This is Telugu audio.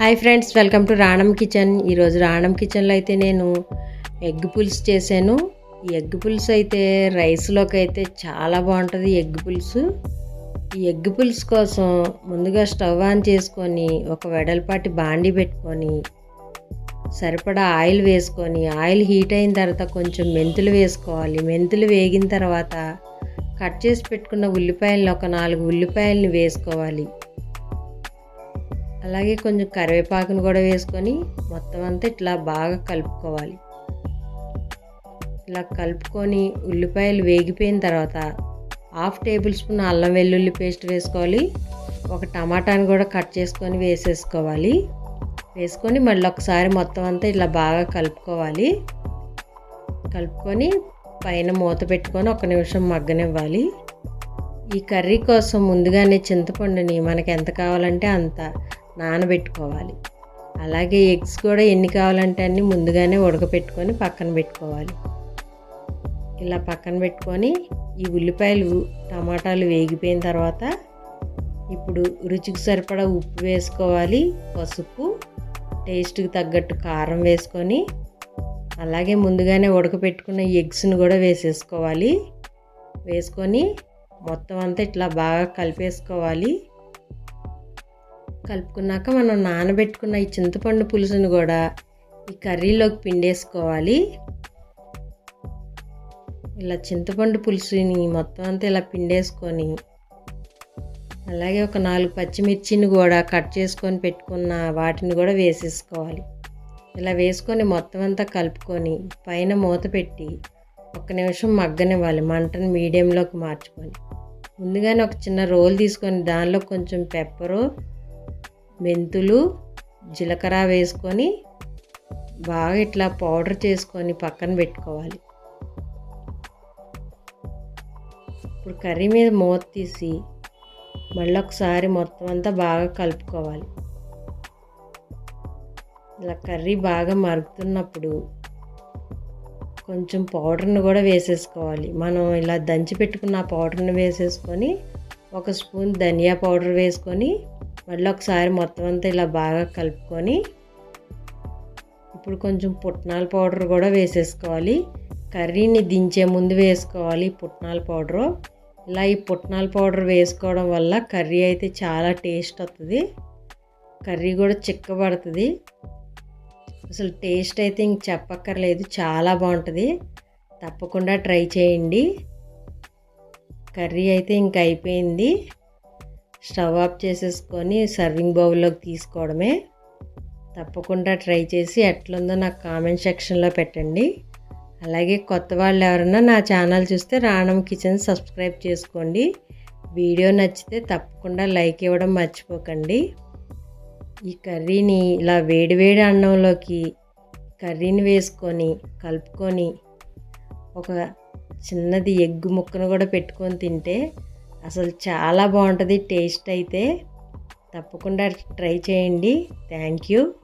Hi friends welcome to Ranam kitchen. ఈరోజు రాణం కిచెన్లో అయితే నేను ఎగ్ పులుసు చేశాను. ఈ ఎగ్ పులుసు అయితే రైస్లోకి అయితే చాలా బాగుంటుంది ఎగ్ పులుసు. ఈ ఎగ్ పులుసు కోసం ముందుగా స్టవ్ ఆన్ చేసుకొని ఒక వెడల్పాటి బాండి పెట్టుకొని సరిపడా ఆయిల్ వేసుకొని ఆయిల్ హీట్ అయిన తర్వాత కొంచెం మెంతులు వేసుకోవాలి. మెంతులు వేగిన తర్వాత కట్ చేసి పెట్టుకున్న ఉల్లిపాయలను ఒక నాలుగు ఉల్లిపాయలని వేసుకోవాలి. అలాగే కొంచెం కరివేపాకును కూడా వేసుకొని మొత్తం అంతా ఇట్లా బాగా కలుపుకోవాలి. ఇలా కలుపుకొని ఉల్లిపాయలు వేగిపోయిన తర్వాత హాఫ్ టేబుల్ స్పూన్ అల్లం వెల్లుల్లి పేస్ట్ వేసుకోవాలి. ఒక టమాటాని కూడా కట్ చేసుకొని వేసేసుకోవాలి. వేసుకొని మళ్ళీ ఒకసారి మొత్తం అంతా ఇలా బాగా కలుపుకోవాలి. కలుపుకొని పైన మూత పెట్టుకొని ఒక నిమిషం మగ్గనివ్వాలి. ఈ కర్రీ కోసం ముందుగానే చింతపండుని మనకి ఎంత కావాలంటే అంత నానబెట్టుకోవాలి. అలాగే ఎగ్స్ కూడా ఎన్ని కావాలంటే అన్నీ ముందుగానే ఉడకపెట్టుకొని పక్కన పెట్టుకోవాలి. ఇలా పక్కన పెట్టుకొని ఈ ఉల్లిపాయలు టమాటాలు వేగిపోయిన తర్వాత ఇప్పుడు రుచికి సరిపడా ఉప్పు వేసుకోవాలి పసుపు టేస్ట్కి తగ్గట్టు కారం వేసుకొని అలాగే ముందుగానే ఉడకపెట్టుకున్న ఎగ్స్ని కూడా వేసేసుకోవాలి. వేసుకొని మొత్తం అంతా ఇట్లా బాగా కలిపేసుకోవాలి. కలుపుకున్నాక మనం నానబెట్టుకున్న ఈ చింతపండు పులుసుని కూడా ఈ కర్రీలోకి పిండేసుకోవాలి. ఇలా చింతపండు పులుసుని మొత్తం అంతా ఇలా పిండేసుకొని అలాగే ఒక నాలుగు పచ్చిమిర్చిని కూడా కట్ చేసుకొని పెట్టుకున్న వాటిని కూడా వేసేసుకోవాలి. ఇలా వేసుకొని మొత్తం అంతా కలుపుకొని పైన మూత పెట్టి ఒక నిమిషం మగ్గనివ్వాలి మంటను మీడియంలోకి మార్చుకొని. ముందుగానే ఒక చిన్న రోల్ తీసుకొని దానిలో కొంచెం పెప్పరు మెంతులు జీలకర్ర వేసుకొని బాగా ఇట్లా పౌడర్ చేసుకొని పక్కన పెట్టుకోవాలి. ఇప్పుడు కర్రీ మీద మూత తీసి మళ్ళీ ఒకసారి మొత్తం అంతా బాగా కలుపుకోవాలి. ఇలా కర్రీ బాగా మరుగుతున్నప్పుడు కొంచెం పౌడర్ని కూడా వేసేసుకోవాలి. మనం ఇలా దంచి పెట్టుకున్న పౌడర్ని వేసేసుకొని ఒక స్పూన్ ధనియా పౌడర్ వేసుకొని మళ్ళీ ఒకసారి మొత్తం అంతా ఇలా బాగా కలుపుకొని ఇప్పుడు కొంచెం పుట్నాల పౌడర్ కూడా వేసేసుకోవాలి. కర్రీని దించే ముందు వేసుకోవాలి పుట్నాల పౌడరు. ఇలా ఈ పుట్నాల పౌడర్ వేసుకోవడం వల్ల కర్రీ అయితే చాలా టేస్ట్ వస్తుంది కర్రీ కూడా చిక్కబడుతుంది. అసలు టేస్ట్ అయితే ఇంక చెప్పక్కర్లేదు చాలా బాగుంటుంది. తప్పకుండా ట్రై చేయండి. కర్రీ అయితే ఇంక అయిపోయింది. స్టవ్ ఆఫ్ చేసేసుకొని సర్వింగ్ బౌల్లోకి తీసుకోవడమే. తప్పకుండా ట్రై చేసి ఎట్లుందో నాకు కామెంట్ సెక్షన్లో పెట్టండి. అలాగే కొత్త వాళ్ళు ఎవరన్నా నా ఛానల్ చూస్తే రాణం కిచెన్ సబ్స్క్రైబ్ చేసుకోండి. వీడియో నచ్చితే తప్పకుండా లైక్ ఇవ్వడం మర్చిపోకండి. ఈ కర్రీని ఇలా వేడివేడి అన్నంలోకి కర్రీని వేసుకొని కలుపుకొని ఒక చిన్నది ఎగ్ ముక్కను కూడా పెట్టుకొని తింటే అసలు చాలా బాగుంటుంది టేస్ట్ అయితే. తప్పకుండా ట్రై చేయండి. Thank you.